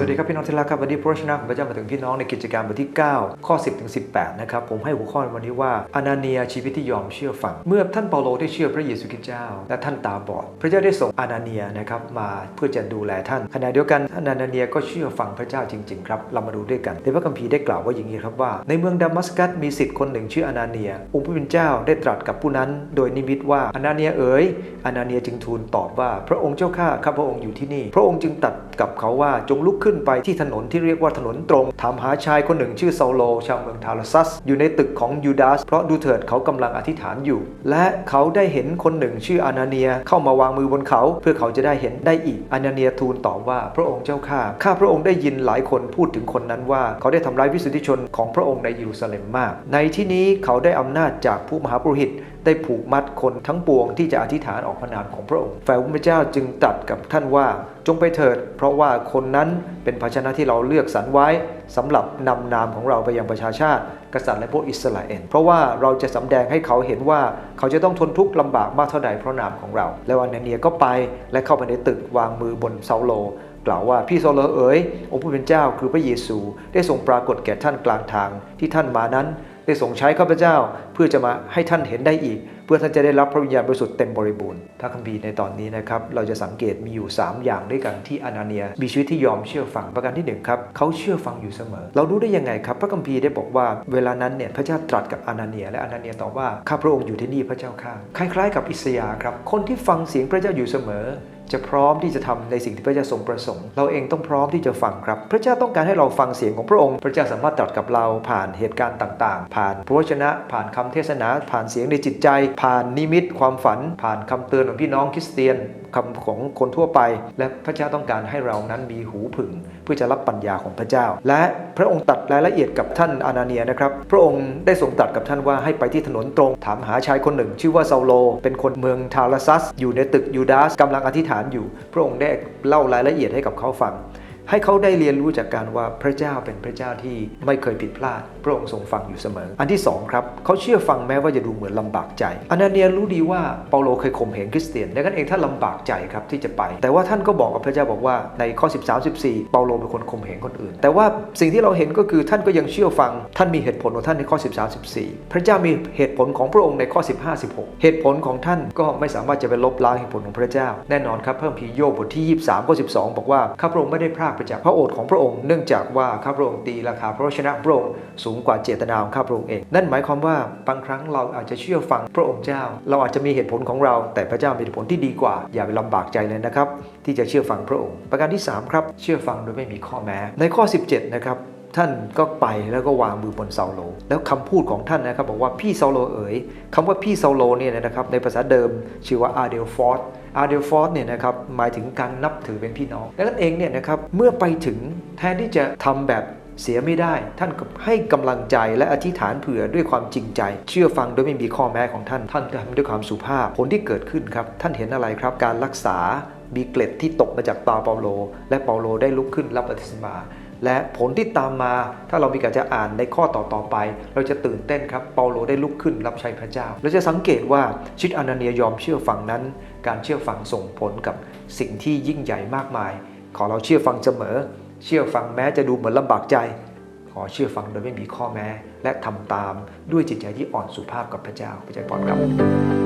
สวัสดีครับพี่น้องที่รักครับวันนี้พระวจนะของพระเจ้ามาถึงพี่น้องในกิจการบทที่ 9 ข้อ 10 ถึง 18 นะครับ ผมให้หัวข้อนวันนี้ว่าอนาเนียชีวิตที่ยอมเชื่อฟัง เมื่อท่านเปาโลได้เชื่อพระเยซูคริสต์เจ้า และท่านตาบอด พระเจ้าได้ส่งอนาเนียนะครับมาเพื่อจะดูแลท่านขณะเดียวกันอนาเนียก็เชื่อฟังพระเจ้าจริง ๆ ครับเรามาดูด้วยกันในพระคัมภีร์ได้กล่าวว่าอย่างนี้ครับว่า ในเมืองดามัสกัสมีสิทธิ์คนหนึ่งชื่ออนาเนีย องค์พระผู้เป็นเจ้าได้ตรัสกับผู้นั้น โดยนิมิตว่าอนาเนียเอ๋ยอนาเนียจึงทูลตอบว่า พระองค์เจ้าข้าข้าพระองค์อยู่ที่นี่ พระองค์จึงตัดกับเขาว่าจงลุกขึ้นไปที่ถนนที่เรียกว่าถนนตรงถามหาชายคนหนึ่งชื่อเซาโล ชาวเมืองทาร์ซัส อยู่ในตึกของยูดาส เพราะดูเถิดเขากำลังอธิษฐานอยู่ และเขาได้เห็นคนหนึ่งชื่ออานาเนียเข้ามาวางมือบนเขา เพื่อเขาจะได้เห็นได้อีกอานาเนียทูลตอบว่าพระองค์เจ้าข้าข้าพระองค์ได้ยินหลายคนพูดถึงคนนั้นว่า เขาได้ทำร้ายวิสุทธิชนของพระองค์ในเยรูซาเล็มมาก ในที่นี้เขาได้อำนาจจากผู้มหาปุโรหิตได้ผูกมัดคนทั้งปวงที่จะอธิษฐานออกพระนามของพระองค์ฝ่ายพระเจ้าจึงตรัสกับท่านว่าจงไปเถิด เพราะว่าคนนั้นเป็นภาชนะที่เราเลือกสรรไว้สำหรับนำนามของเราไปยังประชาชาติ กษัตริย์และพวกอิสราเอลเพราะว่าเราจะสำแดงให้เขาเห็นว่าเขาจะต้องทนทุกข์ลำบากมากเท่าใดเพราะนามของเรา แล้วอานเนียก็ไปและเข้าไปในตึกวางมือบนเซาโล กล่าวว่าพี่โซโลเอ๋ยองค์ผู้เป็นเจ้าคือพระเยซูได้ทรงปรากฏแก่ท่านกลางทางที่ท่านมานั้น ได้ทรงใช้ข้าพเจ้าเพื่อจะมาให้ท่านเห็นได้อีก เพื่อท่านจะได้รับพระวิญญาณบริสุทธิ์เต็มบริบูรณ์พระคัมภีร์ในตอนนี้นะครับเราจะสังเกตมีอยู่ 3 อย่างด้วยกันที่อนาเนีย มีชีวิตที่ยอมเชื่อฟังประการที่หนึ่งครับเขาเชื่อฟังอยู่เสมอ เรารู้ได้ยังไงครับ พระคัมภีร์ได้บอกว่า เวลานั้นเนี่ยพระเจ้าตรัสกับอนาเนีย และอนาเนียตอบว่าข้าพระองค์อยู่ที่นี่พระเจ้าข้าคล้ายๆ กับอิสยาห์ครับคนที่ฟังเสียงพระเจ้าอยู่เสมอ จะพร้อมที่จะทำในสิ่งที่พระเจ้าทรงประสงค์ เราเองต้องพร้อมที่จะฟังครับ พระเจ้าต้องการให้เราฟังเสียงของพระองค์ พระเจ้าสามารถตรัสกับเราผ่านเหตุการณ์ต่างๆ ผ่านพระวจนะ ผ่านคำเทศนา ผ่านเสียงในจิตใจ ผ่านนิมิตความฝัน ผ่านคำเตือนของพี่น้องคริสเตียนคำของคนทั่วไป และพระเจ้าต้องการให้เรานั้นมีหูผึ่ง เพื่อจะรับปัญญาของพระเจ้า และพระองค์ตัดรายละเอียดกับท่านอานาเนียนะครับ พระองค์ได้ทรงตัดกับท่านว่าให้ไปที่ถนนตรง ถามหาชายคนหนึ่ง ชื่อว่าเซาโล เป็นคนเมืองทาราซัส อยู่ในตึกยูดาสกำลังอธิษฐานอยู่ พระองค์ได้เล่ารายละเอียดให้กับเขาฟัง ให้เขาได้เรียนรู้จากการว่าพระเจ้าเป็นพระเจ้าที่ไม่เคยผิดพลาด พระองค์ทรงฟังอยู่เสมอ อันที่สองครับเขาเชื่อฟังแม้ว่าจะดูเหมือนลำบากใจอานาเนียรู้ดีว่าเปาโลเคยข่มเหงคริสเตียนดังนั้นเองท่านลำบากใจครับที่จะไป แต่ว่าท่านก็บอกกับพระเจ้าบอกว่าในข้อ 13 14 เปาโลเป็นคนข่มเหงคนอื่น แต่ว่าสิ่งที่เราเห็นก็คือท่านก็ยังเชื่อฟัง ท่านมีเหตุผลของท่านในข้อ 13 14 พระเจ้ามีเหตุผลของพระองค์ในข้อ 15 16 เหตุผลของท่านก็ไม่สามารถจะไปลบล้างเหตุผลของพระเจ้า แน่นอนครับเพิ่มพีโยบบทที่ 23ข้อ12 บอกว่าข้าพระองค์ไม่ได้พรากไปจากพระโอษฐ์ของพระองค์เนื่องจากว่าข้าพระองค์ตีราคาพระชนะพระองค์สูงกว่าเจตนาของข้าพระองค์เอง นั่นหมายความว่าบางครั้งเราอาจจะเชื่อฟังพระองค์เจ้า เราอาจจะมีเหตุผลของเรา แต่พระเจ้ามีเหตุผลที่ดีกว่า อย่าไปลำบากใจเลยนะครับ ที่จะเชื่อฟังพระองค์ ประการที่สามครับ เชื่อฟังโดยไม่มีข้อแม้ ในข้อ 17 นะครับ ท่านก็ไปแล้วก็วางมือบนเซาโล แล้วคำพูดของท่านนะครับบอกว่าพี่เซาโลเอ๋ยคำว่าพี่เซาโลเนี่ยนะครับในภาษาเดิมชื่อว่าอาเดลฟอร์ดอาเดลฟอร์ดเนี่ยนะครับหมายถึงการนับถือเป็นพี่น้องดังนั้นเองเนี่ยนะครับเมื่อไปถึงแทนที่จะทำแบบเสียไม่ได้ ท่านก็ให้กำลังใจและอธิษฐานเผื่อด้วยความจริงใจ เชื่อฟังโดยไม่มีข้อแม้ของท่าน ท่านทำด้วยความสุภาพผลที่เกิดขึ้นครับ ท่านเห็นอะไรครับ การรักษามีเกล็ดที่ตกมาจากตาเปาโล และเปาโลได้ลุกขึ้นรับบัติศมา และผลที่ตามมาถ้าเรามีการจะอ่านในข้อต่อๆไป เราจะตื่นเต้นครับเปาโลได้ลุกขึ้นรับใช้พระเจ้า เราจะสังเกตว่าชิดอนาเนียยอมเชื่อฟังนั้น การเชื่อฟังส่งผลกับสิ่งที่ยิ่งใหญ่มากมาย ขอเราเชื่อฟังเสมอ เชื่อฟังแม้จะดูเหมือนลำบากใจ ขอเชื่อฟังโดยไม่มีข้อแม้ และทำตามด้วยจิตใจที่อ่อนสุภาพกับพระเจ้าพระเจ้าพรครับ